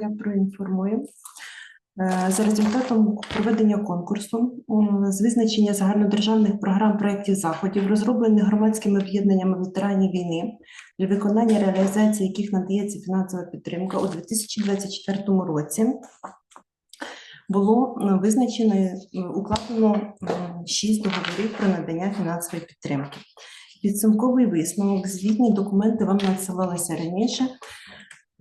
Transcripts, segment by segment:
Я проінформую. Е, За результатом проведення конкурсу з визначення загальнодержавних програм проєктів заходів, розроблених громадськими об'єднаннями ветеранів війни, для виконання реалізації яких надається фінансова підтримка у 2024 році, було визначено і, укладено м, шість договорів про надання фінансової підтримки. Підсумковий висновок, звітні документи вам надсилалися раніше.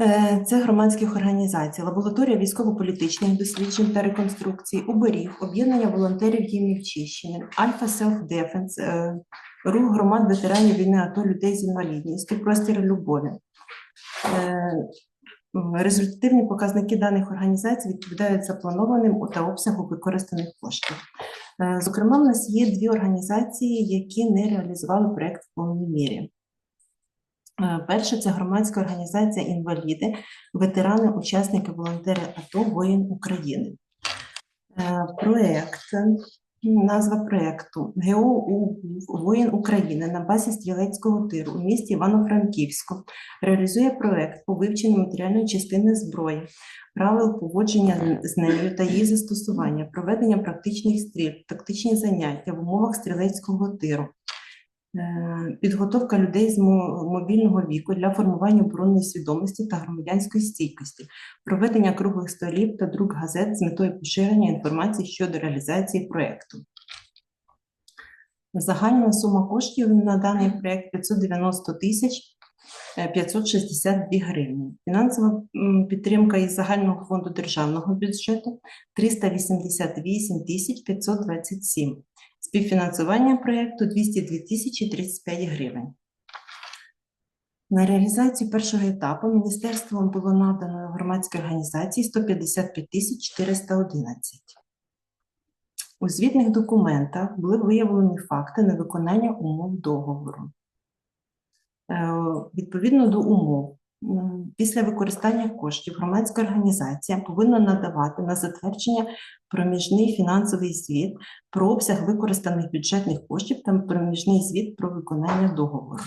Е, Це громадських організацій, лабораторія військово-політичних досліджень та реконструкцій, оберіг, об'єднання волонтерів Ємівчищини, Альфа Селф Дефенс, рух громад ветеранів війни АТО людей з інвалідністю, простір любові. Е, Результативні показники даних організацій відповідають запланованим та обсягу використаних коштів. Е, Зокрема, в нас є дві організації, які не реалізували проєкт в повній мірі. Е, Перше це громадська організація інваліди, ветерани, учасники, волонтери АТО, воїн України. Е, Проект, назва проекту ГОУ Воїн України на базі стрілецького тиру у місті Івано-Франківську реалізує проект по вивченню матеріальної частини зброї, правил поводження з нею та її застосування, проведення практичних стріл, тактичні заняття в умовах стрілецького тиру. Е, Підготовка людей з мобільного віку для формування оборонної свідомості та громадянської стійкості, проведення круглих столів та друк газет з метою поширення інформації щодо реалізації проєкту. Загальна сума коштів на даний проєкт 590 тисяч е, 562 гривні. Фінансова підтримка із загального фонду державного бюджету 388 тисяч 527. Співфінансування проєкту 202 тисячі 35 гривень. На реалізацію першого етапу міністерством було надано громадській організації 155 тисяч 411. У звітних документах були виявлені факти невиконання умов договору. Е, Відповідно до умов, після використання коштів громадська організація повинна надавати на затвердження проміжний фінансовий звіт про обсяг використаних бюджетних коштів та проміжний звіт про виконання договору.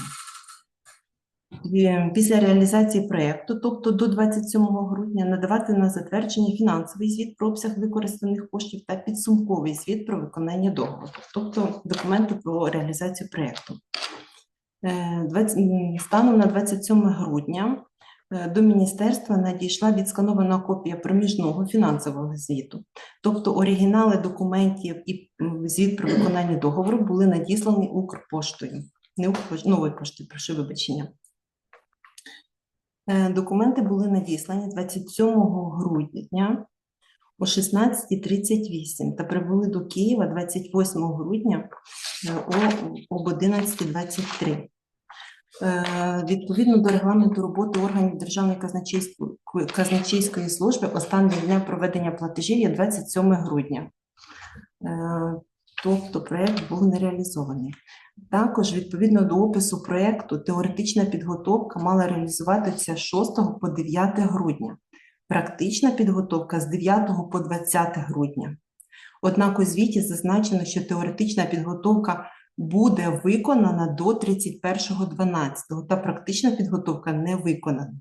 Після реалізації проєкту, тобто до 27 грудня, надавати на затвердження фінансовий звіт про обсяг використаних коштів та підсумковий звіт про виконання договору, тобто документи про реалізацію проєкту. Е, 20 Станом на 27 грудня е, до міністерства надійшла відсканована копія проміжного фінансового звіту. Тобто оригінали документів і звіт про виконання договору були надіслані Укрпоштою. Не Укрпош- новою поштою, прошу вибачення. Е, Документи були надіслані 27 грудня о 16.38 та прибули до Києва 28 грудня е, об 11.23. Е, Відповідно до регламенту роботи органів Державної казначейської, служби, останнє дня проведення платежів є 27 грудня. Е, Тобто проєкт був не реалізований. Також, відповідно до опису проєкту, теоретична підготовка мала реалізуватися з 6 по 9 грудня, практична підготовка з 9 по 20 грудня. Однак у звіті зазначено, що теоретична підготовка буде виконана до 31.12, та практична підготовка не виконана.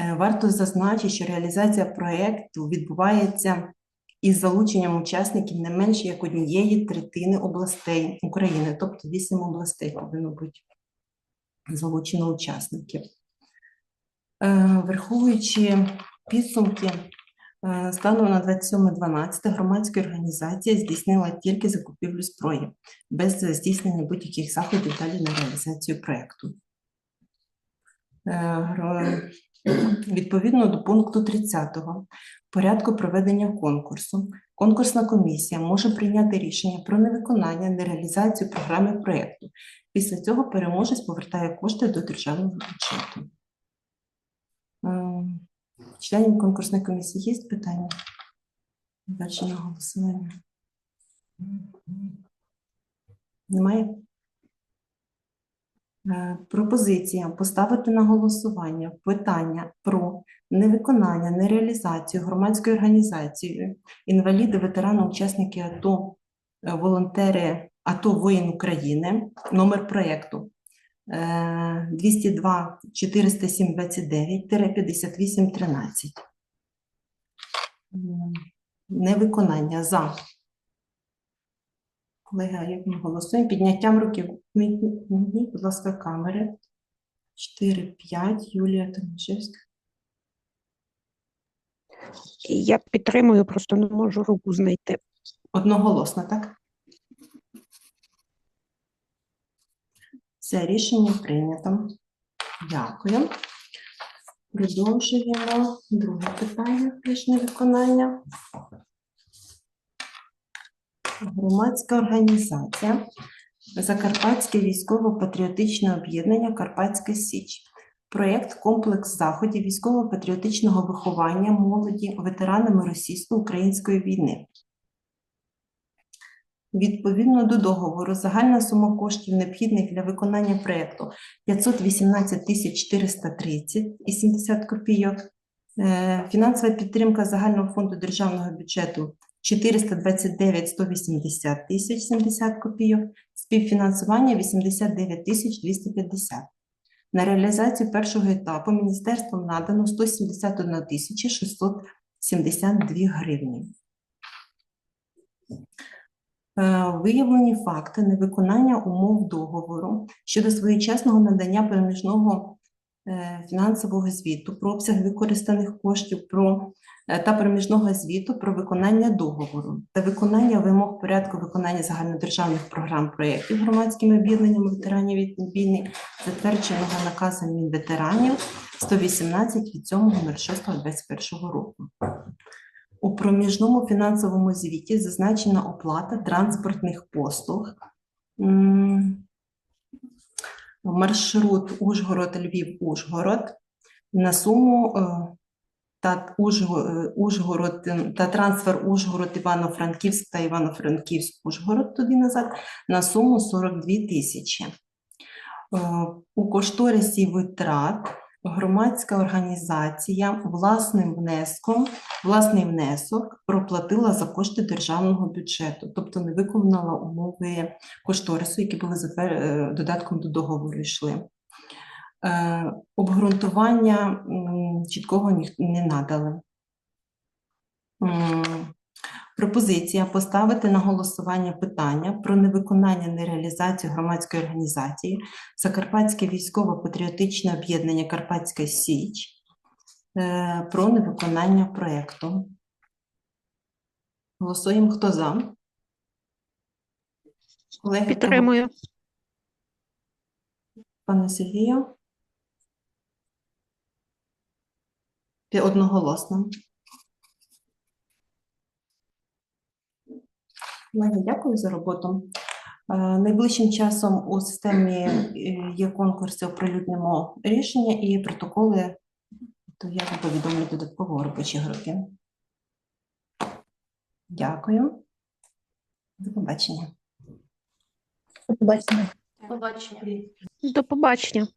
Е, Варто зазначити, що реалізація проєкту відбувається із залученням учасників не менше як однієї третини областей України, тобто 8 областей повинно бути залучено учасників. Е, Враховуючи підсумки, е, станом на 27.12 громадська організація здійснила тільки закупівлю зброї без здійснення будь-яких заходів далі на реалізацію проєкту. Е, Відповідно до пункту 30 порядку проведення конкурсу, конкурсна комісія може прийняти рішення про невиконання, нереалізацію програми проєкту. Після цього переможець повертає кошти до державного бюджету. Членів конкурсної комісії є питання? Бачення голосування. Немає? Е, Пропозиція поставити на голосування питання про невиконання, нереалізацію громадською організацією інваліди, ветерани, учасники АТО, е, волонтери АТО воїн України, номер проєкту 202 407 29 58 13. Невиконання за. Колеги, а як ми голосуємо? Підняттям руків. Мітніть, будь ласка, камери. 4, 5, Юлія Томашевська. Я підтримую, просто не можу руку знайти. Одноголосно, так? Це рішення прийнято. Дякую. Продовжуємо друге питання рішення виконання. Громадська організація Закарпатське військово-патріотичне об'єднання Карпатська Січ. Проєкт комплекс заходів військово-патріотичного виховання молоді ветеранами російсько-української війни. Відповідно до договору, загальна сума коштів, необхідних для виконання проєкту 518 тисяч 430 і 70 копійок. Е, Фінансова підтримка загального фонду державного бюджету 429 180 тисяч 70 копійок, співфінансування 89 тисяч 250. На реалізацію першого етапу міністерством надано 171 тисяча 672 гривні. Е, Виявлені факти невиконання умов договору щодо своєчасного надання переміжного е, фінансового звіту про обсяг використаних коштів про, е, та переміжного звіту про виконання договору та виконання вимог порядку виконання загальнодержавних програм проєктів громадськими об'єднаннями ветеранів війни, затвердженого наказом Мінветеранів 118 від 7.06.21 року. У проміжному фінансовому звіті зазначена оплата транспортних послуг. Маршрут Ужгород, Львів, Ужгород на суму е, та е, Ужгород та трансфер Ужгород, Івано-Франківськ та Івано-Франківськ, Ужгород туди назад на суму 42 тисячі. Е, У кошторисі витрат громадська організація власним внеском, власний внесок проплатила за кошти державного бюджету, тобто не виконала умови кошторису, які були е, додатком до договору йшли. Е, Обґрунтування чіткого не надали. Пропозиція поставити на голосування питання про невиконання нереалізацію громадської організації Закарпатське військово-патріотичне об'єднання Карпатська Січ е, про невиконання проєкту. Голосуємо, хто за? Колеги, Підтримую. Пане Сергію? Одноголосно. Колеги, дякую за роботу. Е, Найближчим часом у системі е, є конкурси, оприлюднимо рішення і протоколи, то я вам повідомлю додатково у робочій групі. Дякую. До побачення. До побачення. Побачення. До побачення.